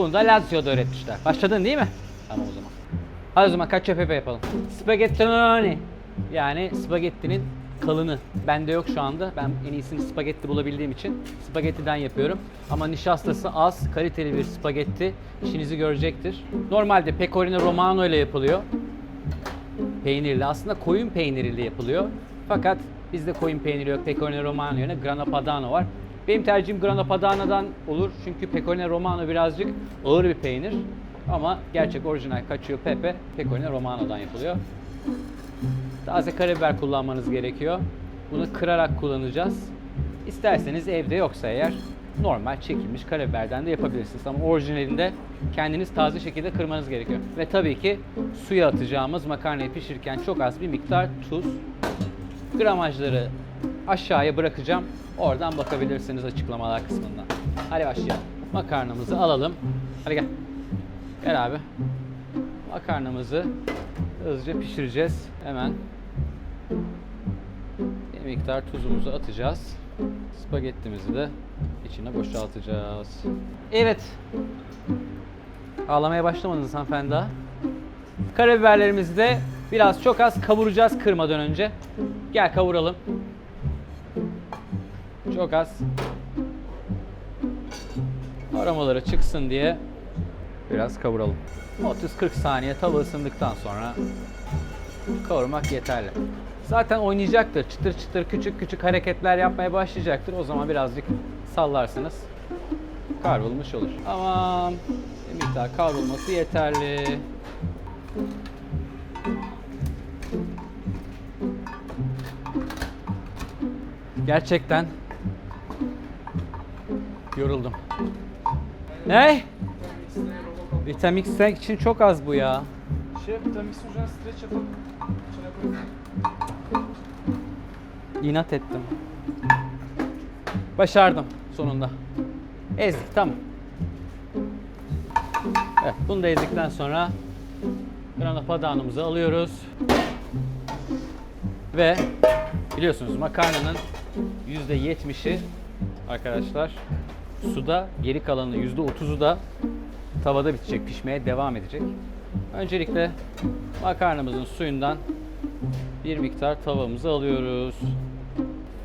Bunu da Lazio'da öğretmişler. Başladın değil mi? Tamam o zaman. Hadi o zaman cacio e pepe yapalım. Spaghettoni. Yani spagettinin kalını. Bende yok şu anda. Ben en iyisini spagetti bulabildiğim için spagettiden yapıyorum. Ama nişastası az, kaliteli bir spagetti işinizi görecektir. Normalde pecorino romano ile yapılıyor. Peynirli. Aslında koyun peyniriyle yapılıyor. Fakat bizde koyun peyniri yok. Pecorino romano yerine grana padano var. Benim tercihim grana padano'dan olur. Çünkü pecorino romano birazcık ağır bir peynir. Ama gerçek orijinal e pepe pecorino romano'dan yapılıyor. Taze karabiber kullanmanız gerekiyor. Bunu kırarak kullanacağız. İsterseniz evde yoksa eğer normal çekilmiş karabiberden de yapabilirsiniz. Ama orijinalinde kendiniz taze şekilde kırmanız gerekiyor. Ve tabii ki suya atacağımız makarnayı pişirirken çok az bir miktar tuz. Gramajları aşağıya bırakacağım. Oradan bakabilirsiniz açıklamalar kısmından. Hadi başlayalım. Makarnamızı alalım. Hadi gel. Gel abi. Makarnamızı hızlıca pişireceğiz. Hemen bir miktar tuzumuzu atacağız. Spagettimizi de içine boşaltacağız. Evet. Ağlamaya başlamadınız hanımefendi daha. Karabiberlerimizi de biraz çok az kavuracağız kırmadan önce. Gel kavuralım. Çok az. Aromaları çıksın diye biraz kavuralım. 30-40 saniye tava ısındıktan sonra kavurmak yeterli. Zaten oynayacaktır. Çıtır çıtır küçük küçük hareketler yapmaya başlayacaktır. O zaman birazcık sallarsınız. Kavrulmuş olur. Tamam. Bir miktar kavrulması yeterli. Gerçekten yoruldum. Ne? Vitamin C için çok az bu ya. Şef Tamis Hoca'nın streç yapıp içine koyun. İnat ettim. Başardım sonunda. Ezdik tamam. Evet bunu da ezdikten sonra grana padano'muzu alıyoruz. Ve biliyorsunuz makarnanın %70'i arkadaşlar suda geri kalanı %30'u da tavada bitecek, pişmeye devam edecek. Öncelikle makarnamızın suyundan bir miktar tavamızı alıyoruz.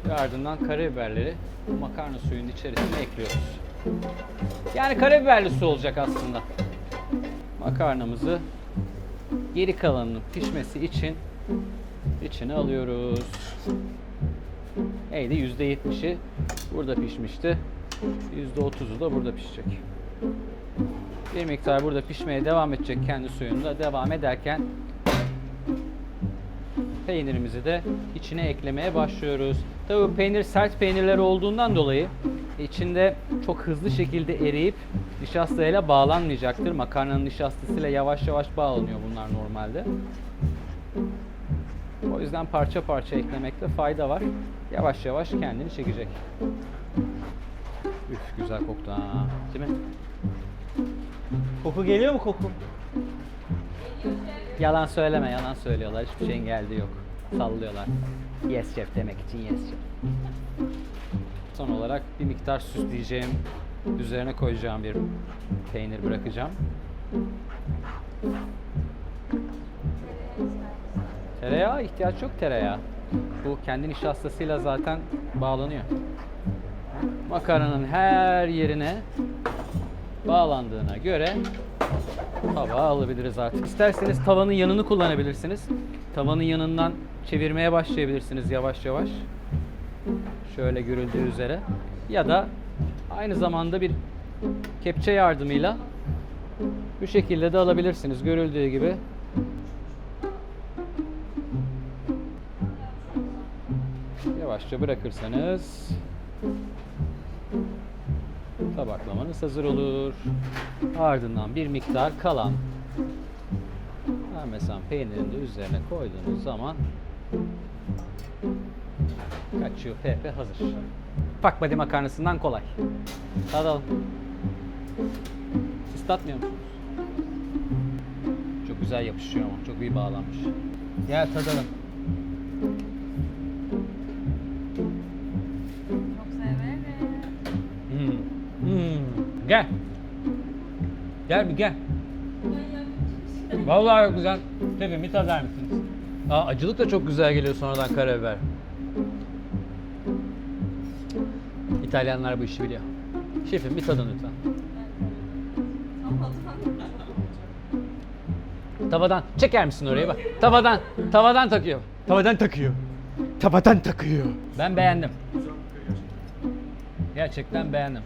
Ve ardından karabiberleri makarna suyunun içerisine ekliyoruz. Yani karabiberli su olacak aslında. Makarnamızı geri kalanının pişmesi için içine alıyoruz. Neydi? %70'i burada pişmişti. %30'u da burada pişecek. Bir miktar burada pişmeye devam edecek kendi suyunda. Devam ederken peynirimizi de içine eklemeye başlıyoruz. Tabii peynir sert peynirler olduğundan dolayı içinde çok hızlı şekilde eriyip nişastayla bağlanmayacaktır. Makarnanın nişastasıyla yavaş yavaş bağlanıyor bunlar normalde. O yüzden parça parça eklemekte fayda var. Yavaş yavaş kendini çekecek. Üf güzel koktu ha. Değil mi? Koku geliyor mu koku? Yalan söyleme, yalan söylüyorlar. Hiçbir şeyin geldiği yok. Sallıyorlar. Yes chef demek için yes chef. Son olarak bir miktar süsleyeceğim, üzerine koyacağım bir peynir bırakacağım. Tereyağı ihtiyaç yok tereyağı. Bu kendi nişastasıyla zaten bağlanıyor. Makarnanın her yerine bağlandığına göre tabağa alabiliriz artık. İsterseniz tavanın yanını kullanabilirsiniz. Tavanın yanından çevirmeye başlayabilirsiniz yavaş yavaş. Şöyle görüldüğü üzere. Ya da aynı zamanda bir kepçe yardımıyla bu şekilde de alabilirsiniz. Görüldüğü gibi. Yavaşça bırakırsanız tabaklamanız hazır olur. Ardından bir miktar kalan parmesan peynirini de üzerine koyduğunuz zaman kaçıyor pepe hazır. Pakbadi makarnasından kolay. Tadalım. Siz tatmıyor musunuz? Çok güzel yapışıyor ama çok iyi bağlanmış. Gel tadalım. Gel. Gel bir gel. Vallahi çok güzel. Şefim bir tadar mısınız? Aa, acılık da çok güzel geliyor sonradan karabiber. İtalyanlar bu işi biliyor. Şefim bir tadın lütfen. Tavadan çeker misin orayı bak. Tavadan, tavadan takıyor. Tavadan takıyor. Tavadan takıyor. Ben beğendim. Gerçekten beğendim.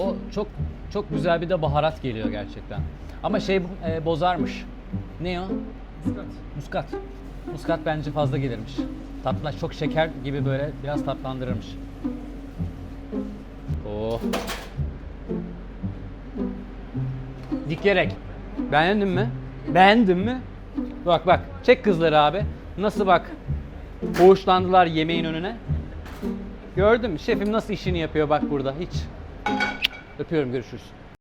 O çok çok güzel bir de baharat geliyor gerçekten. Ama şey e, bozarmış. Ne o? Muskat. Muskat. Muskat bence fazla gelirmiş. Tatlı çok şeker gibi böyle biraz tatlandırırmış. Oh. Dikerek. Beğendin mi? Beğendin mi? Bak bak. Çek kızları abi. Nasıl bak. Hoşlandılar yemeğin önüne. Gördün mü? Şefim nasıl işini yapıyor bak burada. Hiç. Öpüyorum görüşürüz.